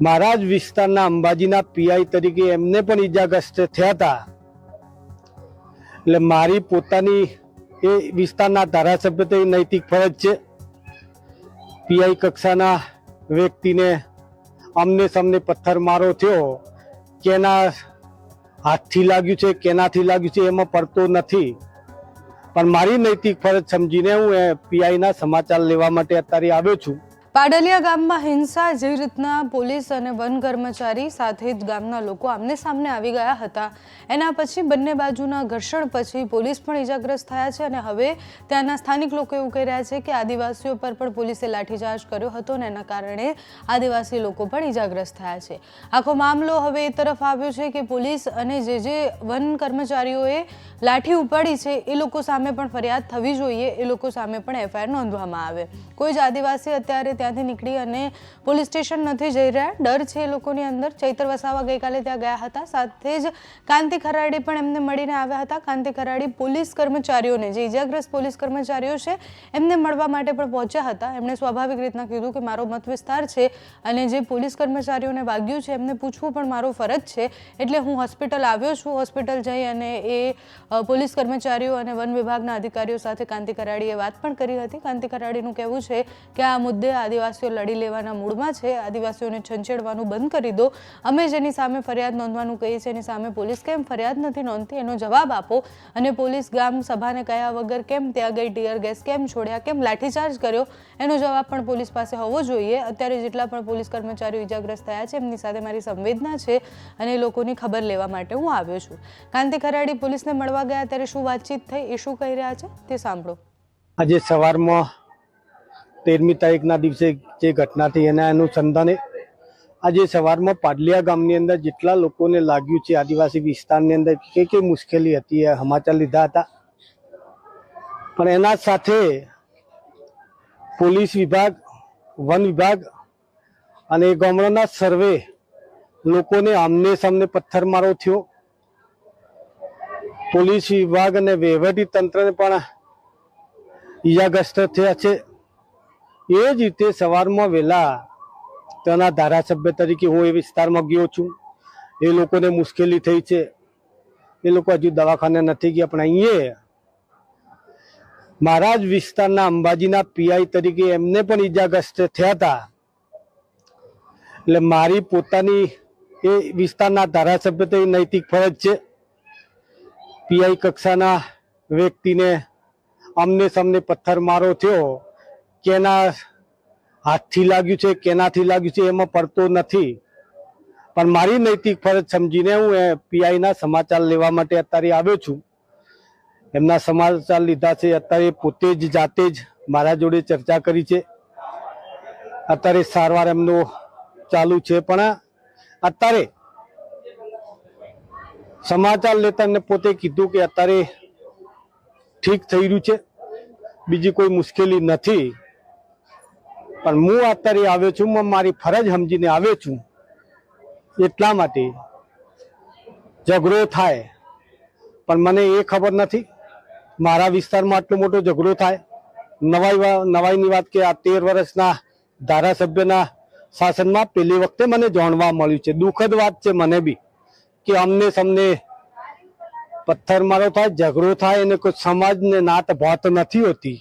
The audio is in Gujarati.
મારા જ વિસ્તારના અંબાજીના પીઆઈ તરીકે એમને પણ ઈજાગ્રસ્ત થયા હતા. એટલે મારી પોતાની એ વિસ્તારના ધારાસભ્ય તો નૈતિક ફરજ છે. પીઆઈ કક્ષાના વ્યક્તિને અમને સમને પથ્થર મારો થયો. કેના હાથથી લાગ્યું છે, કેનાથી લાગ્યું છે, એમાં પડતો નથી. પણ મારી નૈતિક ફરજ સમજીને હું પીઆઈના સમાચાર લેવા માટે અત્યારે આવ્યો છું. પાડલિયા ગામમાં હિંસા જેવી રીતના પોલીસ અને વન કર્મચારી સાથે જ ગામના લોકો આમને સામને આવી ગયા હતા. એના પછી બંને બાજુના ઘર્ષણ પછી પોલીસ પણ ઇજાગ્રસ્ત થયા છે અને હવે ત્યાંના સ્થાનિક લોકો એવું કહી રહ્યા છે કે આદિવાસીઓ પર પણ પોલીસે લાઠીચાર્જ કર્યો હતો અને એના કારણે આદિવાસી લોકો પણ ઇજાગ્રસ્ત થયા છે. આખો મામલો હવે એ તરફ આવ્યો છે કે પોલીસ અને જે જે વન કર્મચારીઓએ લાઠી ઉપાડી છે, એ લોકો સામે પણ ફરિયાદ થવી જોઈએ, એ લોકો સામે પણ એફઆઈઆર નોંધવામાં આવે. કોઈ જ આદિવાસી અત્યારે ત્યાંથી નીકળી અને પોલીસ સ્ટેશન નથી જઈ રહ્યા. ડર છે એ લોકોની અંદર. ચૈતર વસાવા ગઈકાલે ત્યાં ગયા હતા. સાથે જ કાંતિ ખરાડી પણ એમને મળીને આવ્યા હતા. કાંતિ ખરાડી પોલીસ કર્મચારીઓને, જે ઇજાગ્રસ્ત પોલીસ કર્મચારીઓ છે, એમને મળવા માટે પણ પહોંચ્યા હતા. એમણે સ્વાભાવિક રીતના કીધું કે મારો મત વિસ્તાર છે અને જે પોલીસ કર્મચારીઓને વાગ્યું છે, એમને પૂછવું પણ મારો ફરજ છે. એટલે હું હોસ્પિટલ આવ્યો છું. હોસ્પિટલ જઈ અને એ પોલીસ કર્મચારીઓ અને વન વિભાગના અધિકારીઓ સાથે કાંતિ કરાડીએ વાત પણ કરી હતી. કાંતિ કરાડીનું કહેવું છે કે આ મુદ્દે આદિવાસીઓ લડી લેવાના મૂડમાં છે, આદિવાસીઓને છંછેડવાનું બંધ કરી દો. અમે જેની સામે ફરિયાદ નોંધવાનું કહીએ છીએ, એની સામે પોલીસ કેમ ફરિયાદ નથી નોંધતી? એનો જવાબ આપો. અને પોલીસ ગામ સભાને કયા વગર કેમ ત્યાં ગઈ, ટીયર ગેસ કેમ છોડ્યા, કેમ લાઠીચાર્જ કર્યો? એનો જવાબ પણ પોલીસ પાસે હોવો જોઈએ. અત્યારે જેટલા પણ પોલીસ કર્મચારીઓ ઇજાગ્રસ્ત થયા છે, એમની સાથે મારી સંવેદના છે અને લોકોની ખબર લેવા માટે હું આવ્યો છું. કાંતિ ખરાડી પોલીસને મળવા ગયા, ત્યારે શું વાતચીત થઈ, એ શું કહી રહ્યા છે? તે સાંભળો. આજે સવારમાં તેરમી તારીખના દિવસે જે ઘટના થઈ એના અનુસંધાને આજે સવારમાં પાડલિયા ગામની અંદર જેટલા લોકોને લાગ્યું છે આદિવાસી વિસ્તારની અંદર કે કઈ મુશ્કેલી હતી, એ સમાચાર લીધા હતા. પણ એના સાથે પોલીસ વિભાગ, વન વિભાગ અને ગામડાના સર્વે લોકોને આમને સામને પથ્થરમારો થયો. પોલીસ વિભાગ અને વહીવટી તંત્રને પણ ઈજાગ્રસ્ત થયા છે. એ જ રીતે સવારમાં વહેલા તેના ધારાસભ્ય તરીકે હું એ વિસ્તારમાં ગયો છું. એ લોકોને મુશ્કેલી થઈ છે. એ લોકો હજુ દવાખાને નથી ગયા, પણ અહીંયા મારા જ વિસ્તારના અંબાજીના પીઆઈ તરીકે એમને પણ ઈજાગ્રસ્ત થયા હતા. એટલે મારી પોતાની એ વિસ્તારના ધારાસભ્ય તો નૈતિક ફરજ છે. પીઆઈ કક્ષાના વ્યક્તિને અમને સમને પથ્થર મારો થયો. કેના હાથથી લાગ્યું છે, કેનાથી લાગ્યું છે, એમાં પડતો નથી. પણ મારી નૈતિક ફરજ સમજીને હું એ પીઆઈના સમાચાર લેવા માટે અત્યારે આવ્યો છું. એમના સમાચાર લીધા છે, અત્યારે પોતે જ જાતે જ મારા જોડે ચર્ચા કરી છે. અત્યારે સારવાર એમનો ચાલુ છે, પણ અત્યારે સમાચાર લેતા પોતે કીધું કે અત્યારે ઠીક થઈ રહ્યું છે. બીજી કોઈ મુશ્કેલી નથી. પણ હું અત્યારે આવ્યો છું, હું મારી ફરજ સમજીને આવ્યો છું. એટલા માટે ઝઘડો થાય, પણ મને એ ખબર નથી મારા વિસ્તારમાં આટલો મોટો ઝઘડો થાય. નવાઈ નવાઈની વાત કે આ તેર વર્ષના ધારાસભ્યના શાસનમાં પહેલી વખતે મને જાણવા મળ્યું છે. દુઃખદ વાત છે મને બી કે અમને સમને પથ્થરમારો થાય, ઝઘડો થાય અને કોઈ સમાજને નાત ભાત નથી હોતી.